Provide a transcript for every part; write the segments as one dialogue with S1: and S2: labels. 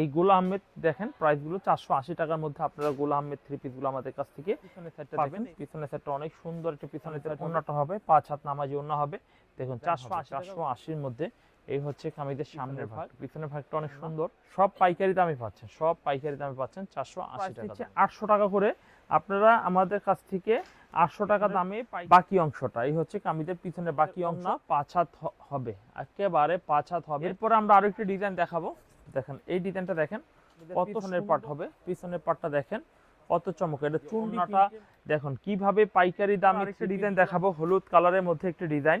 S1: এই গোলা আহমেদ দেখেন প্রাইসগুলো চারশো আশি টাকার মধ্যে আপনারা গোলা আহমেদ থ্রি পিসগুলো আমাদের কাছ থেকে পিছনের পিছনের সাইডটা অনেক সুন্দর একটা পিছনের সাইড অন্যটা হবে পাঁচ হাত নামাজি অন্য হবে। দেখুন চারশো আশি চারশো আশির মধ্যে এই হচ্ছে কামিজের সামনের ভাগ। পিছনের ভাগটা অনেক সুন্দর। সব পাইকারি দামে পাচ্ছেন সব পাইকারি দামে পাচ্ছেন চারশো আশি টাকা আটশো টাকা করে আপনারা আমাদের কাছ থেকে আটশো টাকা দামে বাকি অংশটা এই হচ্ছে কামিজের পিছনে বাকি অংশ পাঁচ হাত হবে। একেবারে পাঁচ হাত হবে। এরপরে আমরা আরও একটি ডিজাইন দেখাবো। দেখেন এই ডিজাইনটা দেখেন কত পিছনের পাট হবে পিছনের পাটটা দেখেন কত চমক এটা চুন্নাটা দেখুন কীভাবে পাইকারি দাম একটা ডিজাইন দেখাবো হলুদ কালারের মধ্যে একটি ডিজাইন।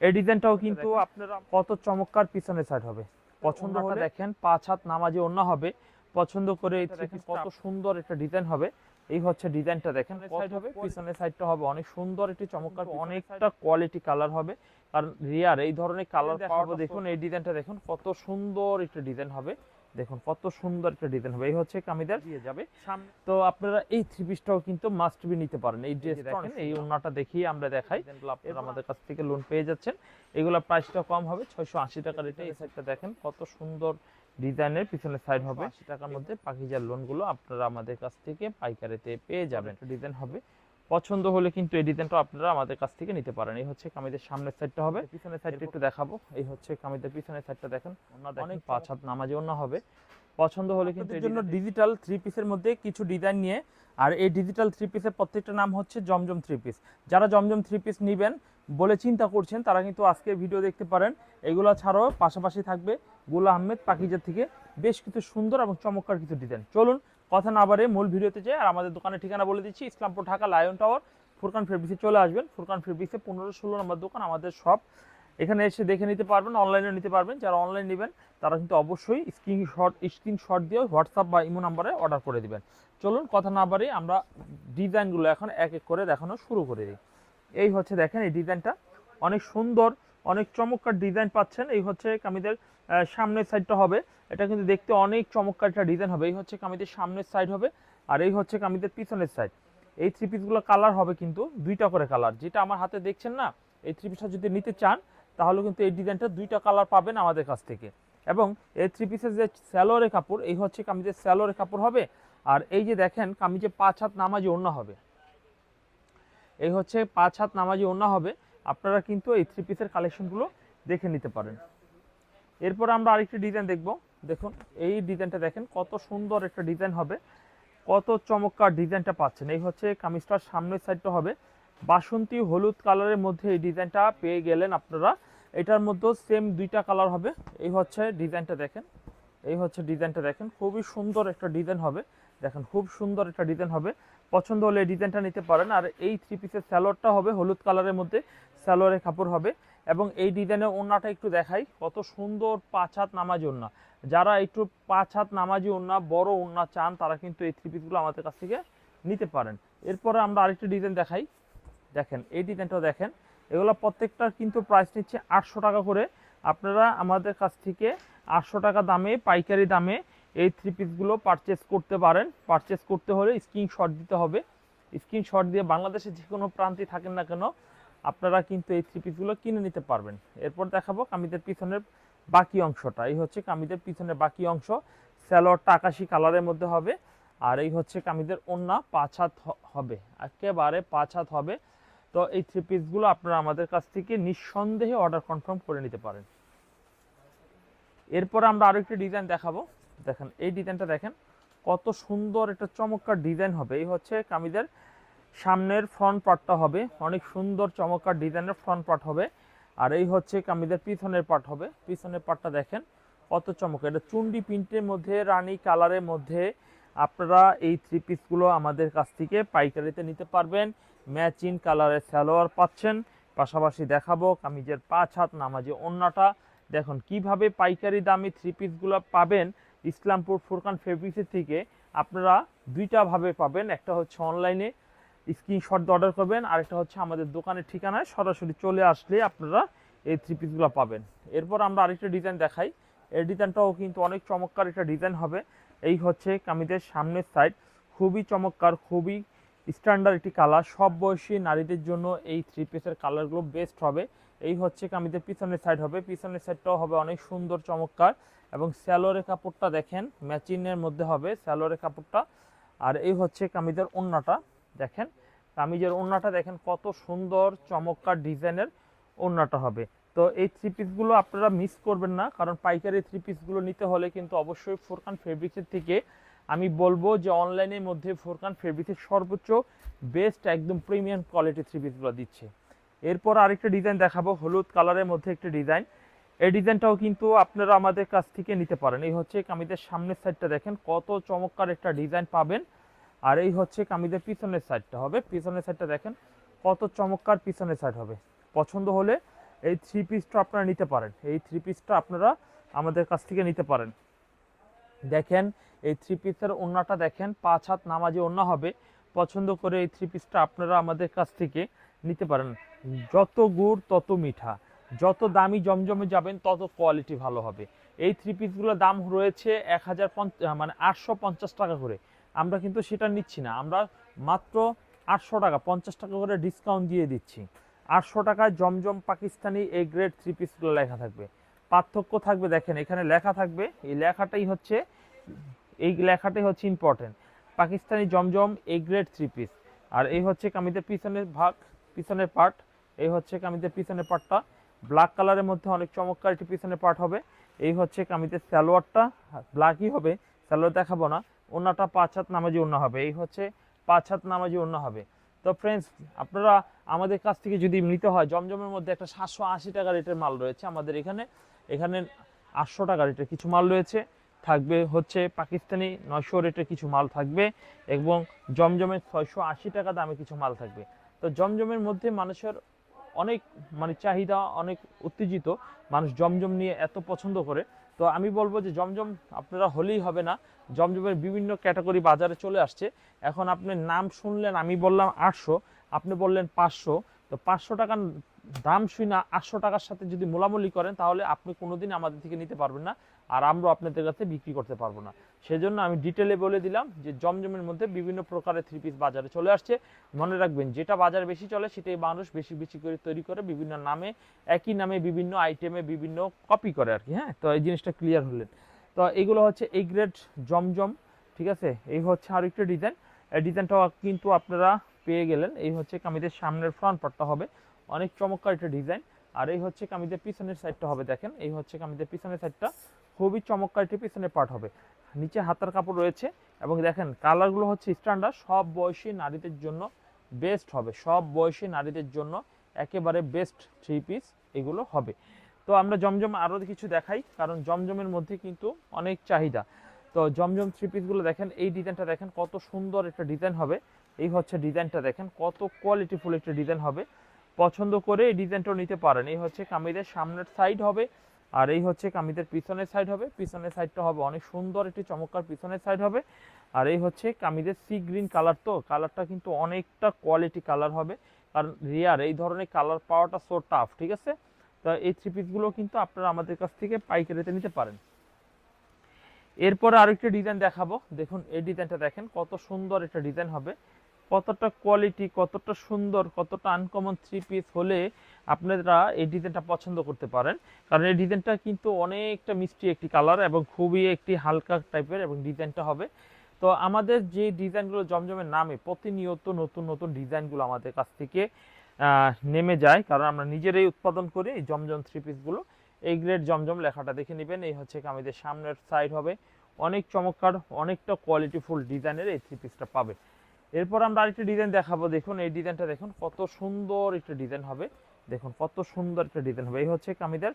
S1: এই ডিজাইনটাও কিন্তু আপনারা কত চমৎকার পিছনের সাইড হবে। পছন্দ হলে দেখেন পাঁচ হাত নামাজে অন্য হবে পছন্দ করে এই কত সুন্দর একটা ডিজাইন হবে। এই হচ্ছে ডিজাইনটা দেখেন সাইড হবে পিছনের সাইডটা হবে অনেক সুন্দর একটি চমৎকার অনেকটা কোয়ালিটি কালার হবে। কারণ রিয়ার এই ধরনের কালার পাবো দেখুন এই ডিজাইনটা দেখুন কত সুন্দর একটা ডিজাইন হবে। দেখুন কত সুন্দর একটা ডিজাইন হবে। এই হচ্ছে কামিদার। দিয়ে যাবে। তো আপনারা এই থ্রি পিসটাও কিন্তু মাস্ট বি নিতে পারেন। এই ড্রেস দেখেন এই ওন্নাটা দেখিয়ে আমরা দেখাই। আপনারা আমাদের কাছ থেকে লোন পেয়ে যাচ্ছেন এগুলা প্রাইসটা কম হবে ছয়শো আশি টাকার এটা এই সাইডটা দেখেন কত সুন্দর ডিজাইনের পিছনের সাইড হবে। টাকার মধ্যে। পাখিজার লোনগুলো আপনারা আমাদের কাছ থেকে পাইকারিতে পেয়ে যাবেন। ডিজাইন হবে। পছন্দ হলে কিন্তু এই ডিজাইনটা আপনারা আমাদের কাছ থেকে নিতে পারেন। এই হচ্ছে কামিদের সামনের সাইডটা হবে। পিছনের সাইডটা একটু দেখাবো। এই হচ্ছে কামিদের পিছনের সাইডটা দেখেন। অনেক পাঁচ হাত নামাজে অন্য হবে। পছন্দ হলে কিন্তু এর জন্য ডিজিটাল থ্রি পিসের মধ্যে কিছু ডিজাইন নিয়ে। আর এই ডিজিটাল থ্রি পিসের প্রত্যেকটা নাম হচ্ছে জমজম থ্রি পিস যারা জমজম থ্রি পিস নেবেন বলে চিন্তা করছেন, তারা কিন্তু আজকের ভিডিও দেখতে পারেন। এগুলো ছাড়াও পাশাপাশি থাকবে গুলা আহমেদ পাকিজা থেকে বেশ কিছু সুন্দর এবং চমৎকার কিছু ডিজাইন চলুন, কথা না বাড়ে মূল ভিডিওতে যাই আর আমাদের দোকানের ঠিকানা বলে দিচ্ছি, ইসলামপুর ঢাকা, লায়ন টাওয়ার, ফুরকান ফেব্রিক্সে চলে আসবেন। ফুরকান ফেব্রিক্সে পনেরো ষোলো নম্বর দোকান, আমাদের সব এখানে এসে দেখে নিতে পারবেন অনলাইনে নিতে পারবেন। যারা অনলাইন নেবেন, তারা কিন্তু অবশ্যই স্ক্রিনশট স্ক্রিনশট দিয়ে হোয়াটসঅ্যাপ বা ইমো নাম্বারে অর্ডার করে দিবেন। চলুন, কথা না বাড়ি আমরা ডিজাইনগুলো এখন এক এক করে দেখানো শুরু করে দিই। এই হচ্ছে দেখেন এই ডিজাইনটা। অনেক সুন্দর, অনেক চমৎকার ডিজাইন পাচ্ছেন। এই হচ্ছে কামিদের সামনের সাইডটা হবে। এটা কিন্তু দেখতে অনেক চমৎকার একটা ডিজাইন হবে। এই হচ্ছে কামিদের সামনের সাইড হবে আর এই হচ্ছে কামিদের পিছনের সাইড। এই থ্রি পিসগুলো কালার হবে কিন্তু দুইটা করে কালার। যেটা আমার হাতে দেখছেন না, এই থ্রি পিসটা যদি নিতে চান, তাহলে কিন্তু এই ডিজাইনটা দুইটা কালার পাবেন আমাদের কাছ থেকে। এবং এই থ্রি পিসের যে স্যালোয়ারের কাপড়, এই হচ্ছে কামিজের স্যালোয়ারের কাপড় হবে। আর এই যে দেখেন, কামিজে পাঁচ হাত নামাজি ওড়না হবে। এই হচ্ছে পাঁচ হাত নামাজি ওড়না হবে। আপনারা কিন্তু এই থ্রি পিসের কালেকশনগুলো দেখে নিতে পারেন। এরপর আমরা আরেকটি ডিজাইন দেখব। দেখুন, এই ডিজাইনটা দেখেন, কত সুন্দর একটা ডিজাইন হবে। কত চমৎকার ডিজাইনটা পাচ্ছেন। এই হচ্ছে কামিজটার সামনের সাইডটা হবে। বাসন্তী হলুদ কালারের মধ্যে এই ডিজাইনটা পেয়ে গেলেন আপনারা। এটার মধ্যেও সেম দুইটা কালার হবে। এই হচ্ছে ডিজাইনটা দেখেন। এই হচ্ছে ডিজাইনটা দেখেন। খুবই সুন্দর একটা ডিজাইন হবে। দেখেন, খুব সুন্দর একটা ডিজাইন হবে। পছন্দ হলে ডিজাইনটা নিতে পারেন। আর এই থ্রি পিসের স্যালোয়ারটা হবে হলুদ কালারের মধ্যে, স্যালোয়ারের কাপড় হবে। এবং এই ডিজাইনের ওড়নাটা একটু দেখাই, কত সুন্দর পাঁচ হাত নামাজি ওড়না। যারা একটু পাঁচ হাত নামাজি ওড়না, বড় ওড়না চান, তারা কিন্তু এই থ্রি পিসগুলো আমাদের কাছ থেকে নিতে পারেন। এরপরে আমরা আরেকটি ডিজাইন দেখাই। দেখেন, এই ডিজাইনটা দেখেন। এগুলো প্রত্যেকটার কিন্তু প্রাইস নিচ্ছে আটশো টাকা করে। আপনারা আমাদের কাছ থেকে আটশো টাকা দামে, পাইকারি দামে এই থ্রি পিসগুলো পারচেস করতে পারেন। পারচেস করতে হলে স্ক্রিনশট দিতে হবে। স্ক্রিনশট দিয়ে বাংলাদেশের যে কোনো প্রান্তে থাকেন না কেন, আপনারা কিন্তু এই থ্রি পিসগুলো কিনে নিতে পারবেন। এরপর দেখাবো কামিদের পিছনের বাকি অংশটা। এই হচ্ছে কামিদের পিছনের বাকি অংশ। স্যালোয়ারটা আকাশি কালারের মধ্যে হবে। আর এই হচ্ছে কামিদের ওন্না পাঁচ হাত হবে। একেবারে পাঁচ হাত হবে। তো এই থ্রি পিসগুলো আপনারা আমাদের কাছ থেকে নিঃসন্দেহে অর্ডার কনফার্ম করে নিতে পারেন। এরপর আমরা আরও একটি ডিজাইন দেখাবো। দেখেন, এই ডিজাইনটা দেখেন, কত সুন্দর একটা চমৎকার ডিজাইন হবে। এই হচ্ছে কামিজের সামনের ফ্রন্ট পার্টটা হবে। অনেক সুন্দর চমৎকার ডিজাইনের ফ্রন্ট পার্ট হবে। আর এই হচ্ছে কামিদের পিছনের পার্ট হবে। পিছনের পার্টটা দেখেন, কত চমক এটা চুন্ডি প্রিন্টের মধ্যে, রানী কালারের মধ্যে আপনারা এই থ্রি পিসগুলো আমাদের কাছ থেকে পাইকারিতে নিতে পারবেন। ম্যাচিং কালারের সালোয়ার পাচ্ছেন। পাশাপাশি দেখাবো কামিজের পাঁচ হাত নামাজে অন্যটা দেখুন, কীভাবে পাইকারি দামি থ্রি পিসগুলো পাবেন ইসলামপুর ফুরকান ফেব্রিক্সের থেকে আপনারা দুইটা ভাবে পাবেন। একটা হচ্ছে অনলাইনে স্ক্রিনশট অর্ডার করবেন আরেকটা হচ্ছে আমাদের দোকানের ঠিকানায় সরাসরি চলে আসলে আপনারা এই থ্রি পিসগুলো পাবেন। এরপর আমরা আরেকটা ডিজাইন দেখাই। এই ডিজাইনটাও কিন্তু অনেক চমৎকার একটা ডিজাইন হবে। এই হচ্ছে কামিজের সামনের সাইড খুবই চমৎকার, খুবই স্ট্যান্ডার্ড একটি কালার সব বয়সী নারীদের জন্য এই থ্রি পিসের কালারগুলো বেস্ট হবে। এই হচ্ছে কামিজের পিছনের সাইড হবে। পিছনের সাইডটাও হবে অনেক সুন্দর, চমৎকার এবং স্যালোরের কাপড়টা দেখেন ম্যাচিংয়ের মধ্যে হবে স্যালোরের কাপড়টা। আর এই হচ্ছে কামিজের ওন্নাটা দেখেন। কামিজের ওন্নাটা দেখেন কত সুন্দর, চমৎকার ডিজাইনের ওন্নাটা হবে। তো এই থ্রি পিসগুলো আপনারা মিস করবেন না, কারণ পাইকারি থ্রি পিসগুলো নিতে হলে কিন্তু অবশ্যই ফোরকান ফেব্রিক্সের থেকে আমি বলব যে অনলাইনের মধ্যে ফোরকান ফেব্রিক্সের সর্বোচ্চ বেস্ট একদম প্রিমিয়াম কোয়ালিটি থ্রি পিসগুলো দিচ্ছে। এরপর আরেকটা ডিজাইন দেখাবো, হলুদ কালারের মধ্যে একটা ডিজাইন এই ডিজাইনটাও কিন্তু আপনারা আমাদের কাছ থেকে নিতে পারেন। এই হচ্ছে কামিজের সামনের সাইডটা দেখেন, কত চমৎকার একটা ডিজাইন পাবেন। আর এই হচ্ছে কামিজের পিছনের সাইডটা হবে। পিছনের সাইডটা দেখেন, কত চমৎকার পিছনের সাইড হবে। পছন্দ হলে এই থ্রি পিসটা আপনারা নিতে পারেন। এই থ্রি পিসটা আপনারা আমাদের কাছ থেকে নিতে পারেন। দেখেন, এই থ্রি পিসের ওড়নাটা দেখেন, পাঁচ হাত নামাজি ওড়না হবে। পছন্দ করে এই থ্রি পিসটা আপনারা আমাদের কাছ থেকে নিতে পারেন। যত গুড়, তত মিঠা। যত দামি জমজমে যাবেন, তত কোয়ালিটি ভালো হবে। এই থ্রি পিসগুলোর দাম রয়েছে এক হাজার মানে আটশো পঞ্চাশ টাকা করে। আমরা কিন্তু সেটা নিচ্ছি না। আমরা মাত্র আটশো টাকা, পঞ্চাশ টাকা করে ডিসকাউন্ট দিয়ে দিচ্ছি। আটশো টাকায় জমজম পাকিস্তানি এই গ্রেড থ্রি পিসগুলো লেখা থাকবে। পার্থক্য থাকবে, দেখেন, এখানে লেখা থাকবে। এই লেখাটাই হচ্ছে, এই লেখাটাই হচ্ছে important Pakistani Zamzam A grade three piece আর এই হচ্ছে কামিদের পিছনের ভাগ। পিছনের পার্ট এই হচ্ছে কামিজের পিছনের পার্টটা ব্ল্যাক কালারের মধ্যে অনেক চমৎকার একটি পিছনের পার্ট হবে। এই হচ্ছে কামিজের সালোয়ারটা ব্ল্যাকই হবে। সালোয়ার দেখাবো না। ওনাটা পাঁচ হাত নামাজি ওনা হবে। এই হচ্ছে পাঁচ হাত নামাজি ওনা হবে। তো ফ্রেন্ডস আপনারা আমাদের কাছ থেকে যদি নিতে হয়, জমজমের মধ্যে একটা সাতশো আশি টাকা রেটের মাল রয়েছে আমাদের এখানে। এখানে আটশো টাকা রেটের কিছু মাল রয়েছে। থাকবে হচ্ছে পাকিস্তানি নয়শো রেটের কিছু মাল থাকবে এবং জমজমের ছয়শো আশি টাকা দামে কিছু মাল থাকবে। তো জমজমের মধ্যে মানুষের অনেক মানে চাহিদা অনেক উত্তেজিত। মানুষ জমজম নিয়ে এত পছন্দ করে। তো আমি বলব যে জমজম আপনারা হলেই হবে না। জমজমের বিভিন্ন ক্যাটাগরি বাজারে চলে আসছে। এখন আপনি নাম শুনলেন, আমি বললাম আটশো, আপনি বললেন পাঁচশো। তো পাঁচশো টাকার দাম শুই না আটশো টাকার সাথে যদি মোলামুলি করেন, তাহলে আপনি কোনোদিন আমাদের থেকে নিতে পারবেন না। আর আমরা আপনাদের কাছে বিক্রি করতে পারব না। সেজন্য আমি ডিটেলে বলে দিলাম যে জমজমের মধ্যে বিভিন্ন প্রকারের থ্রি পিস বাজারে চলে আসছে। মনে রাখবেন, যেটা বাজারে বেশি চলে, সেটাই মানুষ বেশি বেশি করে তৈরি করে, বিভিন্ন নামে, একই নামে বিভিন্ন আইটেমে বিভিন্ন কপি করে আর কি হ্যাঁ? তো এই জিনিসটা ক্লিয়ার হলেন। তো এগুলো হচ্ছে এই গ্রেড জমজম, ঠিক আছে? এই হচ্ছে আরও একটা ডিজাইন এই ডিজাইনটাও কিন্তু আপনারা পেয়ে গেলেন। এই হচ্ছে কামিজের সামনের ফ্রন্ট পার্টটা হবে। অনেক চমৎকার একটা ডিজাইন আর এই হচ্ছে কামিজের পিছনের সাইডটা হবে, দেখেন? এই হচ্ছে কামিজের পিছনের সাইডটা খুবই চমৎকার একটি পিছনের পার্ট হবে। নিচে হাতার কাপড় রয়েছে এবং দেখেন কালারগুলো হচ্ছে স্ট্যান্ডার্ড সব বয়সী নারীদের জন্য বেস্ট হবে। সব বয়সী নারীদের জন্য একেবারে বেস্ট থ্রি পিস এগুলো হবে। তো আমরা জমজম আরও কিছু দেখাই, কারণ জমজমের মধ্যে কিন্তু অনেক চাহিদা। তো জমজম থ্রি পিসগুলো দেখেন, এই ডিজাইনটা দেখেন কত সুন্দর একটা ডিজাইন হবে। এই হচ্ছে ডিজাইনটা দেখেন, কত কোয়ালিটিফুল একটা ডিজাইন হবে। পছন্দ করে এই ডিজাইনটাও নিতে পারেন। এই হচ্ছে কামিজের সামনের সাইড হবে আর এই হচ্ছে কামিজের পিছনের সাইড হবে। পিছনের সাইডটা হবে, অনেক সুন্দর একটি চমৎকার পিছনের সাইড হবে। আর এই হচ্ছে কামিজের সি গ্রিন কালার তো কালারটা কিন্তু অনেকটা কোয়ালিটি কালার হবে। কারণ রিয়ার এই ধরনের কালার পাওয়াটা সো টাফ ঠিক আছে? তো এই থ্রি পিসগুলো কিন্তু আপনারা আমাদের কাছ থেকে পাইকারিতে নিতে পারেন। এরপরে আরেকটা ডিজাইন দেখাবো। দেখুন, এই ডিজাইনটা দেখেন, কত সুন্দর একটা ডিজাইন হবে। কতটা কোয়ালিটি কতটা সুন্দর, কতটা আনকমন থ্রি পিস হলে আপনারা এই ডিজাইনটা পছন্দ করতে পারেন। কারণ এই ডিজাইনটা কিন্তু অনেকটা মিষ্টি একটি কালার এবং খুবই একটি হালকা টাইপের এবং ডিজাইনটা হবে। তো আমাদের যে ডিজাইনগুলো জমজমের নামে প্রতিনিয়ত নতুন নতুন ডিজাইনগুলো আমাদের কাছ থেকে নেমে যায়। কারণ আমরা নিজেরাই উৎপাদন করি এই জমজম থ্রি পিসগুলো এই গ্রেড জমজম লেখাটা দেখে নেবেন। এই হচ্ছে আমাদের সামনের সাইড হবে। অনেক চমৎকার, অনেকটা কোয়ালিটিফুল ডিজাইনের এই থ্রি পিসটা পাবে এরপর আমরা আরেকটা ডিজাইন দেখাবো। দেখুন, এই ডিজাইনটা দেখুন, কত সুন্দর একটা ডিজাইন হবে। দেখুন, কত সুন্দর একটা ডিজাইন হবে। এই হচ্ছে কামিদের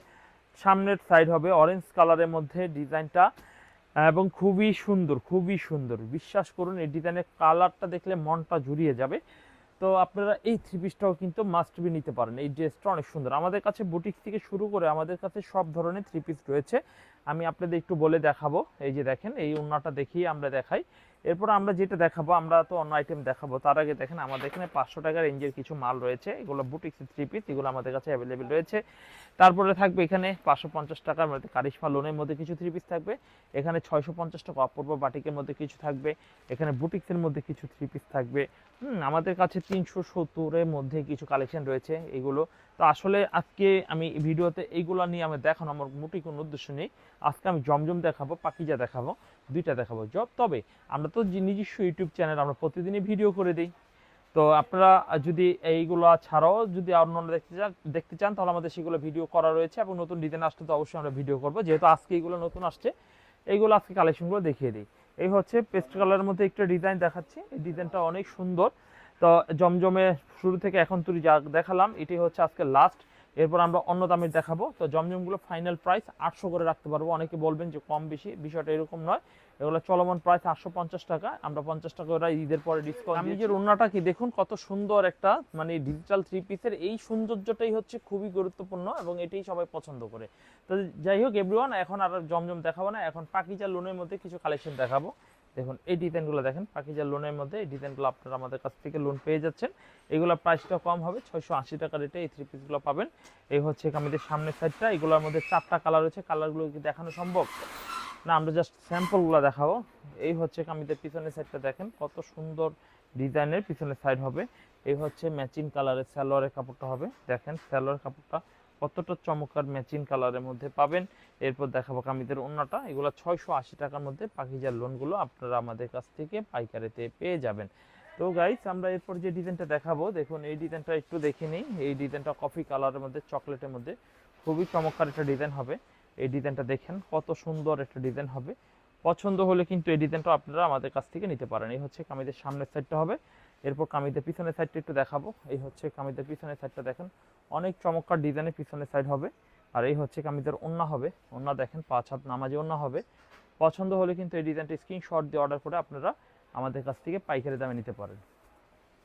S1: সামনের সাইড হবে অরেঞ্জ কালারের মধ্যে ডিজাইনটা এবং খুবই সুন্দর খুবই সুন্দর। বিশ্বাস করুন, এই ডিজাইনের কালারটা দেখলে মনটা জুড়িয়ে যাবে। তো আপনারা এই থ্রি পিসটাও কিন্তু মাস্ট বি নিতে পারেন। এই ড্রেসটা অনেক সুন্দর। আমাদের কাছে বুটিক থেকে শুরু করে আমাদের কাছে সব ধরনের থ্রি পিস রয়েছে। আমি আপনাদের একটু বলে দেখাবো। এই যে দেখেন, এই ওড়নাটা দেখিয়ে আমরা দেখাই। এরপর আমরা যেটা দেখাবো, আমরা তো অন্য আইটেম দেখাবো। তার আগে দেখেন, আমাদের এখানে পাঁচশো টাকা রেঞ্জের কিছু মাল রয়েছে। এগুলো বুটিক্স থ্রি পিস এগুলো আমাদের কাছে অ্যাভেলেবেল রয়েছে। তারপরে থাকবে এখানে পাঁচশো পঞ্চাশ টাকার মধ্যে কারিশমা লোনের মধ্যে কিছু থ্রি পিস থাকবে। এখানে ছয়শো পঞ্চাশ টাকা অপূর্ব বাটিকের মধ্যে কিছু থাকবে। এখানে বুটিক্সের মধ্যে কিছু থ্রি পিস থাকবে। আমাদের কাছে তিনশো সত্তরের মধ্যে কিছু কালেকশন রয়েছে এগুলো। তো আসলে আজকে আমি ভিডিওতে এইগুলো নিয়ে আমি দেখানো, আমার মোটেই কোনো উদ্দেশ্য নেই। আজকে আমি জমজম দেখাবো, পাকিজা দেখাবো, দুইটা দেখাবো। জব তবে আমরা তো নিজস্ব ইউটিউব চ্যানেল আমরা প্রতিদিনই ভিডিও করে দিই। তো আপনারা যদি এইগুলো ছাড়াও যদি অন্য দেখতে চান দেখতে চান, তাহলে আমাদের সেগুলো ভিডিও করা রয়েছে এবং নতুন ডিজাইন আসলে তো অবশ্যই আমরা ভিডিও করব। যেহেতু আজকে এইগুলো নতুন আসছে, এইগুলো আজকে কালেকশনগুলো দেখিয়ে দিই। এই হচ্ছে পেস্ট কালারের মধ্যে একটা ডিজাইন দেখাচ্ছি। এই ডিজাইনটা অনেক সুন্দর। তো জমজমে শুরু থেকে এখন তুই যা দেখালাম এটি হচ্ছে আজকে লাস্ট এরপর আমরা অন্য দামের দেখাবো। তো জমজমগুলো ফাইনাল প্রাইস আটশো করে রাখতে পারব। অনেকে বলবেন যে কম বেশি বিষয়টা এরকম নয়। এগুলো চলমান প্রাইস আটশো পঞ্চাশ টাকা। আমরা পঞ্চাশ টাকা ওরা ঈদের পরে ডিসকাউন্ট আমি যে ওড়নাটা কি দেখুন কত সুন্দর একটা মানে ডিজিটাল থ্রি পিসের এই সৌন্দর্যটাই হচ্ছে খুবই গুরুত্বপূর্ণ এবং এটাই সবাই পছন্দ করে। তো যাই হোক এভরিওয়ান এখন আর জমজম দেখাবো না। এখন পাকিজা লোনের মধ্যে কিছু কালেকশন দেখাবো। দেখুন, এই ডিজাইনগুলো দেখেন পাকিজা লোনের মধ্যে এই ডিজাইনগুলো আপনারা আমাদের কাছ থেকে লোন পেয়ে যাচ্ছেন। এগুলোর প্রাইসটা কম হবে, ছয়শো আশি টাকা রেটে এই থ্রি পিসগুলো পাবেন। এই হচ্ছে আমাদের সামনের সাইডটা এগুলোর মধ্যে চারটা কালার রয়েছে কালারগুলো কি দেখানো সম্ভব? না, আমরা জাস্ট স্যাম্পলগুলো দেখাবো। এই হচ্ছে কামিদের পিছনের সাইডটা দেখেন, কত সুন্দর ডিজাইনের পিছনের সাইড হবে। এই হচ্ছে ম্যাচিং কালারের স্যালোয়ারের কাপড়টা হবে, দেখেন স্যালোয়ার কাপড়টা কতটা চমৎকার ম্যাচিং কালারের মধ্যে পাবেন। এরপর দেখাবো কামিদের অন্যটা এগুলো ছয়শো আশি টাকার মধ্যে পাখিজার লোনগুলো আপনারা আমাদের কাছ থেকে পাইকারিতে পেয়ে যাবেন। তো গাইস আমরা এরপর যে ডিজাইনটা দেখাবো, দেখুন, এই ডিজাইনটা একটু দেখে নিই। এই ডিজাইনটা কফি কালারের মধ্যে চকলেটের মধ্যে খুবই চমৎকার একটা ডিজাইন হবে। এই ডিজাইনটা দেখেন, কত সুন্দর একটা ডিজাইন হবে। পছন্দ হলে কিন্তু এই ডিজাইনটা আপনারা আমাদের কাছ থেকে নিতে পারেন। এই হচ্ছে কামিদের সামনের সাইডটা হবে। এরপর কামিদের পিছনের সাইডটা একটু দেখাবো। এই হচ্ছে কামিদের পিছনের সাইডটা দেখেন। অনেক চমৎকার ডিজাইনের পিছনের সাইড হবে। আর এই হচ্ছে কামিদের ওন্না হবে। ওন্না দেখেন, পাঁচ হাত নামাজে ওন্না হবে। পছন্দ হলে কিন্তু এই ডিজাইনটা স্ক্রিনশট দিয়ে অর্ডার করে আপনারা আমাদের কাছ থেকে পাইকারি দামে নিতে পারেন।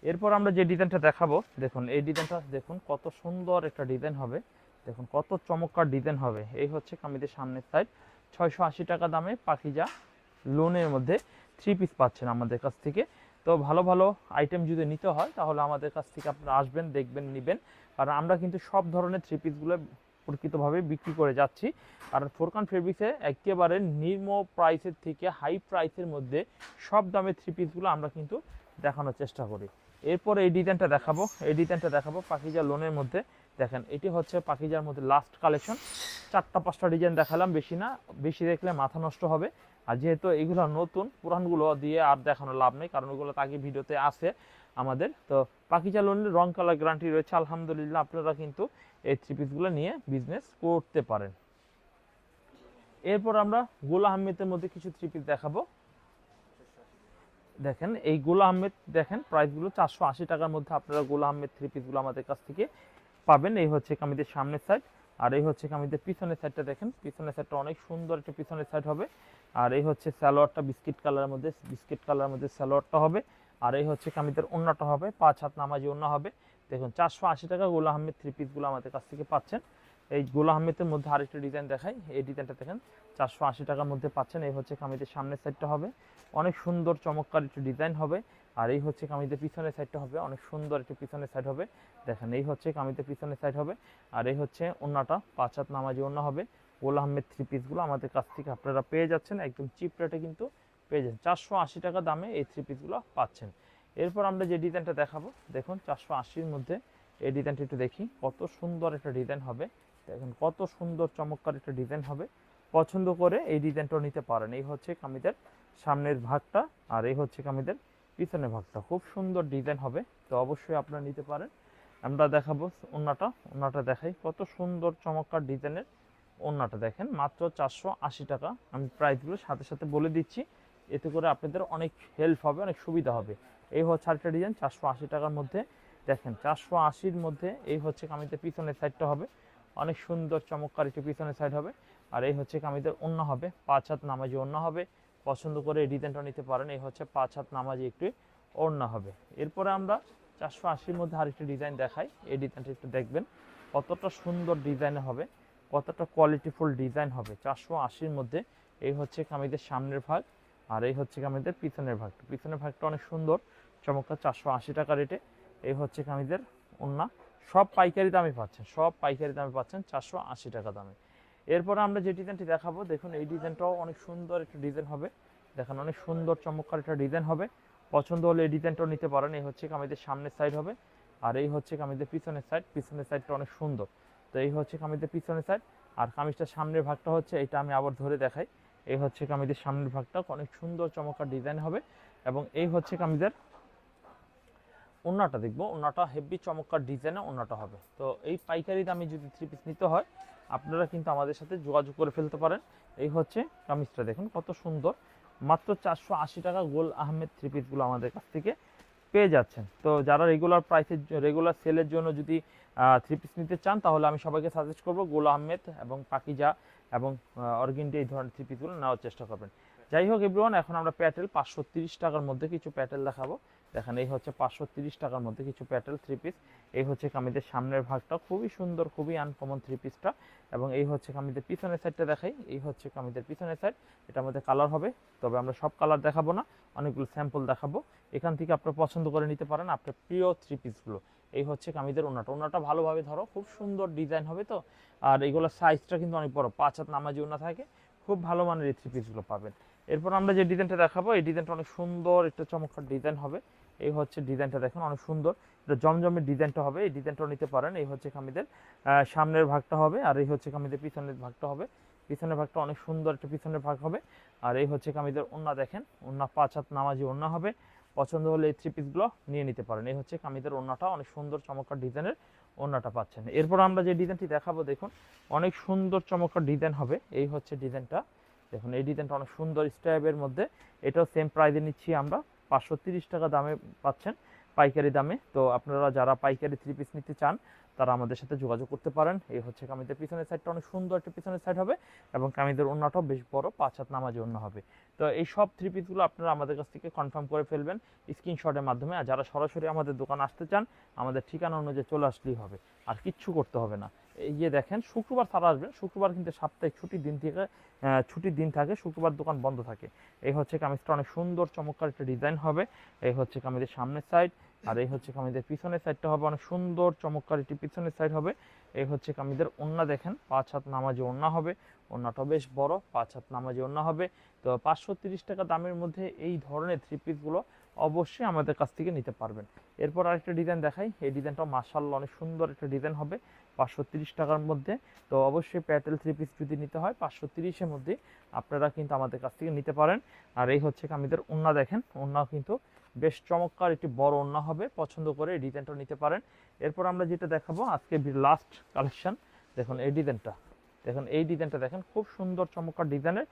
S1: এরপর আমরা যে ডিজাইনটা দেখাবো, দেখুন, এই ডিজাইনটা দেখুন, কত সুন্দর একটা ডিজাইন হবে। দেখুন, কত চমৎকার ডিজাইন হবে। এই হচ্ছে কামিদের সামনের সাইড ছয়শো আশি টাকা দামে পাখিজা লোনের মধ্যে থ্রি পিস পাচ্ছেন আমাদের কাছ থেকে। তো ভালো ভালো আইটেম যদি নিতে হয়, তাহলে আমাদের কাছ থেকে আপনারা আসবেন, দেখবেন, নেবেন। কারণ আমরা কিন্তু সব ধরনের থ্রি পিসগুলো প্রকৃতভাবে বিক্রি করে যাচ্ছি। কারণ ফোরকান ফেব্রিক্সে একেবারে নিম্ন প্রাইসের থেকে হাই প্রাইসের মধ্যে সব দামের থ্রি পিসগুলো আমরা কিন্তু দেখানোর চেষ্টা করি। এরপর এই ডিজাইনটা দেখাবো। এই ডিজাইনটা দেখাবো পাখিজা লোনের মধ্যে। দেখেন, এটি হচ্ছে পাখিজার মধ্যে লাস্ট কালেকশন চারটা, পাঁচটা ডিজাইন দেখালাম, বেশি না, বেশি দেখলে মাথা নষ্ট হবে। আর যেহেতু এগুলো নতুন, পুরানগুলো দিয়ে আর দেখানো লাভ নেই, কারণ ওগুলো তাকে ভিডিওতে আছে আমাদের। তো পাখিজা লোনের রং কালার গ্যারান্টি রয়েছে, আলহামদুলিল্লাহ আপনারা কিন্তু এই থ্রি পিসগুলো নিয়ে বিজনেস করতে পারেন। এরপর আমরা গোলা আহমেদের মধ্যে কিছু থ্রি পিস দেখাবো। দেখেন, এই গোলা আহমেদ, দেখেন প্রাইসগুলো চারশো আশি টাকার মধ্যে আপনারা গোলা আহমেদ থ্রি পিসগুলো আমাদের কাছ থেকে পাবেন। এই হচ্ছে কামিদের সামনের সাইড আর এই হচ্ছে কামিদের পিছনের সাইডটা দেখেন, পিছনের সাইডটা অনেক সুন্দর একটা পিছনের সাইড হবে। আর এই হচ্ছে স্যালোয়ারটা বিস্কিট কালারের মধ্যে বিস্কিট কালারের মধ্যে স্যালোয়ারটা হবে। আর এই হচ্ছে কামিদের অন্যটা হবে, পাঁচ হাত নামাজি অন্য হবে। দেখুন, চারশো আশি টাকা গোলা আহমেদ থ্রি পিসগুলো আমাদের কাছ থেকে পাচ্ছেন। এই গোলা আহমেদের মধ্যে আরেকটা ডিজাইন দেখাই, এই ডিজাইনটা দেখেন, চারশো আশি টাকার মধ্যে পাচ্ছেন। এই হচ্ছে কামিদের সামনের সাইডটা হবে। অনেক সুন্দর চমৎকার একটু ডিজাইন হবে। আর এই হচ্ছে কামিদের পিছনের সাইডটা হবে, অনেক সুন্দর একটু পিছনের সাইড হবে। দেখেন, এই হচ্ছে কামিদের পিছনের সাইড হবে। আর এই হচ্ছে ওন্নাটা, পাঁচ হাত নামাজি ওন্না হবে। গোল আহমেদ থ্রি পিসগুলো আমাদের কাছ থেকে আপনারা পেয়ে যাচ্ছেন, একদম চিপ রেটে কিন্তু পেয়ে যাচ্ছেন। চারশো আশি টাকা দামে এই থ্রি পিসগুলো পাচ্ছেন। এরপর আমরা যে ডিজাইনটা দেখাবো, দেখুন চারশো আশির মধ্যে এই ডিজাইনটা একটু দেখি। কত সুন্দর একটা ডিজাইন হবে। দেখুন, কত সুন্দর চমৎকার একটা ডিজাইন হবে। পছন্দ করে এই ডিজাইনটাও নিতে পারেন। এই হচ্ছে কামিদের সামনের ভাগটা, আর এই হচ্ছে কামিদের পিছনের ভাগটা খুব সুন্দর ডিজাইন হবে, তো অবশ্যই আপনারা নিতে পারেন। আমরা দেখাবো ওন্নাটা ওন্নাটা দেখাই। কত সুন্দর চমৎকার ডিজাইনের ওন্নাটা দেখেন, মাত্র চারশো আশি টাকা। আমি প্রাইসগুলো সাথে সাথে বলে দিচ্ছি, এতে করে আপনাদের অনেক হেল্প হবে, অনেক সুবিধা হবে। এই হচ্ছে আরেকটা ডিজাইন চারশো আশি টাকার মধ্যে। দেখেন, চারশো আশির মধ্যে এই হচ্ছে কামিদের পিছনের সাইডটা হবে। অনেক সুন্দর চমৎকার একটি পিছনের সাইড হবে। আর এই হচ্ছে কামিদের অন্য হবে, পাঁচ হাত নামাজি অন্য হবে। পছন্দ করে এই ডিজাইনটা নিতে পারেন। এই হচ্ছে পাঁচ হাত নামাজি একটি ওড়না হবে। এরপরে আমরা চারশো আশির মধ্যে আরেকটি ডিজাইন দেখাই। এই ডিজাইনটা একটু দেখবেন। কতটা সুন্দর ডিজাইন হবে, কতটা কোয়ালিটিফুল ডিজাইন হবে। চারশো আশির মধ্যে এই হচ্ছে কামিদের সামনের ভাগ আর এই হচ্ছে কামিদের পিছনের ভাগটা পিছনের ভাগটা অনেক সুন্দর, চমৎকার চারশো আশি টাকা রেটে। এই হচ্ছে কামিদের ওড়না। সব পাইকারি দামে পাচ্ছেন, সব পাইকারি দামে পাচ্ছেন চারশো আশি টাকা দামে। এরপরে আমরা যে ডিজাইনটি দেখাবো, দেখুন এই ডিজাইনটাও অনেক সুন্দর একটা ডিজাইন হবে। দেখেন অনেক সুন্দর চমৎকার একটা ডিজাইন হবে। পছন্দ হলে এই ডিজাইনটাও নিতে পারেন। এই হচ্ছে কামিজের সামনের সাইড হবে আর এই হচ্ছে কামিজের পিছনের সাইড পিছনের সাইডটা অনেক সুন্দর। তো এই হচ্ছে কামিজের পিছনের সাইড আর কামিজটার সামনের ভাগটা হচ্ছে এটা আমি আবার ধরে দেখাই। এই হচ্ছে কামিজের সামনের ভাগটা। অনেক সুন্দর চমৎকার ডিজাইন হবে এবং এই হচ্ছে কামিজের ওন্নাটা দেখব। ওন্নাটা হেভি চমৎকার ডিজাইনে ওন্নাটা হবে। তো এই পাইকারি দামে যদি থ্রি পিস নিতে হয় আপনারা কিন্তু আমাদের সাথে যোগাযোগ করে ফেলতে পারেন। এই হচ্ছে কামিজটা, দেখুন কত সুন্দর। মাত্র চারশো আশি টাকা গোল আহমেদ থ্রি পিসগুলো আমাদের কাছ থেকে পেয়ে যাচ্ছেন। তো যারা রেগুলার প্রাইসের রেগুলার সেলের জন্য যদি থ্রি পিস নিতে চান, তাহলে আমি সবাইকে সাজেস্ট করব গোল আহমেদ এবং পাকিজা এবং অর্গিনটি এই ধরনের থ্রি পিসগুলো নেওয়ার চেষ্টা করবেন। যাই হোক এভরিওয়ান এখন আমরা প্যাটেল পাঁচশো টাকার মধ্যে কিছু প্যাটেল দেখাবো। দেখেন, এই হচ্ছে পাঁচশো তিরিশ টাকার মধ্যে কিছু প্যাটেল থ্রি পিস এই হচ্ছে কামিদের সামনের ভাগটা, খুবই সুন্দর, খুবই আনকমন থ্রি পিসটা এবং এই হচ্ছে কামিদের পিছনের সাইডটা দেখাই। এই হচ্ছে কামিদের পিছনের সাইড এটার মধ্যে কালার হবে, তবে আমরা সব কালার দেখাবো না, অনেকগুলো স্যাম্পল দেখাবো। এখান থেকে আপনারা পছন্দ করে নিতে পারেন আপনার প্রিয় থ্রি পিসগুলো এই হচ্ছে কামিদের ওনাটা। ওনাটা ভালোভাবে ধরো, খুব সুন্দর ডিজাইন হবে তো। আর এইগুলোর সাইজটা কিন্তু অনেক বড়, পাঁচ হাত নামাজি ওনা থাকে। খুব ভালো মানের এই থ্রি পিসগুলো পাবেন। এরপর আমরা যে ডিজাইনটা দেখাবো, এই ডিজাইনটা অনেক সুন্দর, একটা চমৎকার ডিজাইন হবে। এই হচ্ছে ডিজাইনটা দেখুন, অনেক সুন্দর। এটা জমজমের ডিজাইনটা হবে, এই ডিজাইনটাও নিতে পারেন। এই হচ্ছে কামিদের সামনের ভাগটা হবে, আর এই হচ্ছে কামিদের পিছনের ভাগটা হবে। পিছনের ভাগটা অনেক সুন্দর একটা পিছনের ভাগ হবে। আর এই হচ্ছে কামিদের ওন্না দেখেন ওন্না পাঁচ হাত নামাজি ওন্না হবে। পছন্দ হলে এই থ্রি পিসগুলো নিয়ে নিতে পারেন। এই হচ্ছে কামিদের ওন্নাটা অনেক সুন্দর চমৎকার ডিজাইনের ওন্নাটা পাচ্ছেন। এরপর আমরা যে ডিজাইনটি দেখাবো, দেখুন, অনেক সুন্দর চমৎকার ডিজাইন হবে। এই হচ্ছে ডিজাইনটা, দেখুন, এই ডিজাইনটা অনেক সুন্দর স্টাইপের মধ্যে। এটাও সেম প্রাইসে নিচ্ছি আমরা। পাঁচশো টাকা দামে পাচ্ছেন পাইকারি দামে। তো আপনারা যারা পাইকারি থ্রি পিস নিতে চান, তারা আমাদের সাথে যোগাযোগ করতে পারেন। এই হচ্ছে কামিদের পিছনের সাইডটা অনেক সুন্দর একটা পিছনের সাইড হবে এবং কামিদের অন্যটাও বেশ বড়, পাঁচ হাত নামাজি ওন্না হবে। তো এই সব থ্রি পিসগুলো আপনারা আমাদের কাছ থেকে কনফার্ম করে ফেলবেন স্ক্রিনশটের মাধ্যমে। আর যারা সরাসরি আমাদের দোকান আসতে চান, আমাদের ঠিকানা অনুযায়ী চলে আসলেই হবে। আর কিচ্ছু করতে হবে না। এই যে দেখেন, শুক্রবার ছাড়া আসবেন শুক্রবার কিন্তু সাপ্তাহিক ছুটির দিন থেকে ছুটির দিন থাকে, শুক্রবার দোকান বন্ধ থাকে। এই হচ্ছে কামিজটা অনেক সুন্দর, চমৎকার একটা ডিজাইন হবে। এই হচ্ছে কামিজের সামনের সাইড আর এই হচ্ছে কামিজের পিছনের সাইডটা হবে অনেক সুন্দর, চমৎকার একটি পিছনের সাইড হবে। এই হচ্ছে কামিজের ওন্না দেখেন, পাঁচ হাত নামাজি ওন্না হবে। ওন্নাটা বেশ বড়, পাঁচ হাত নামাজি ওন্না হবে। তো পাঁচশো তিরিশ টাকা দামের মধ্যে এই ধরনের থ্রি পিসগুলো অবশ্যই আমাদের কাছ থেকে নিতে পারবেন। এরপর আরেকটা ডিজাইন দেখাই। এই ডিজাইনটাও মার্শাল্লাহ অনেক সুন্দর একটা ডিজাইন হবে। পাঁচশো তিরিশ টাকার মধ্যে। তো অবশ্যই প্যাটেল থ্রি পিস যদি নিতে হয়, পাঁচশো তিরিশের মধ্যে আপনারা কিন্তু আমাদের কাছ থেকে নিতে পারেন। আর এই হচ্ছে কামিদের ওন্না দেখেন ওন্না কিন্তু বেশ চমৎকার একটি বড় ওন্না হবে, পছন্দ করে এই ডিজাইনটা নিতে পারেন। এরপর আমরা যেটা দেখাবো, আজকে লাস্ট কালেকশন দেখুন এই ডিজাইনটা দেখুন এই ডিজাইনটা দেখেন, খুব সুন্দর চমৎকার ডিজাইনের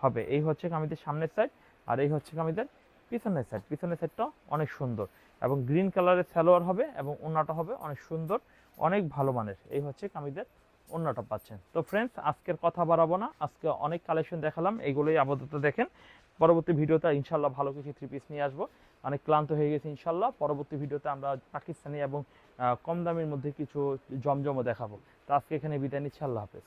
S1: হবে। এই হচ্ছে কামিদের সামনের সাইড আর এই হচ্ছে কামিদের পিছনের সাইড পিছনের সাইডটা অনেক সুন্দর এবং গ্রিন কালারের সালোয়ার হবে এবং ওন্নাটা হবে অনেক সুন্দর। অনেক ভালো মানের। এই হচ্ছে কামিদের অন্যটা পাচ্ছেন। তো ফ্রেন্ডস আজকের কথা বাড়াবো না। আজকে অনেক কালেকশন দেখালাম, এগুলোই আপাতত দেখেন। পরবর্তী ভিডিওতে ইনশাল্লাহ ভালো কিছু থ্রি পিস নিয়ে আসব। অনেক ক্লান্ত হয়ে গেছে ইনশাল্লাহ পরবর্তী ভিডিওতে আমরা পাকিস্তানি এবং কম দামের মধ্যে কিছু জমজমও দেখাবো। তো আজকে এখানে বিদায় নিচ্ছি। আল্লাহ হাফেজ।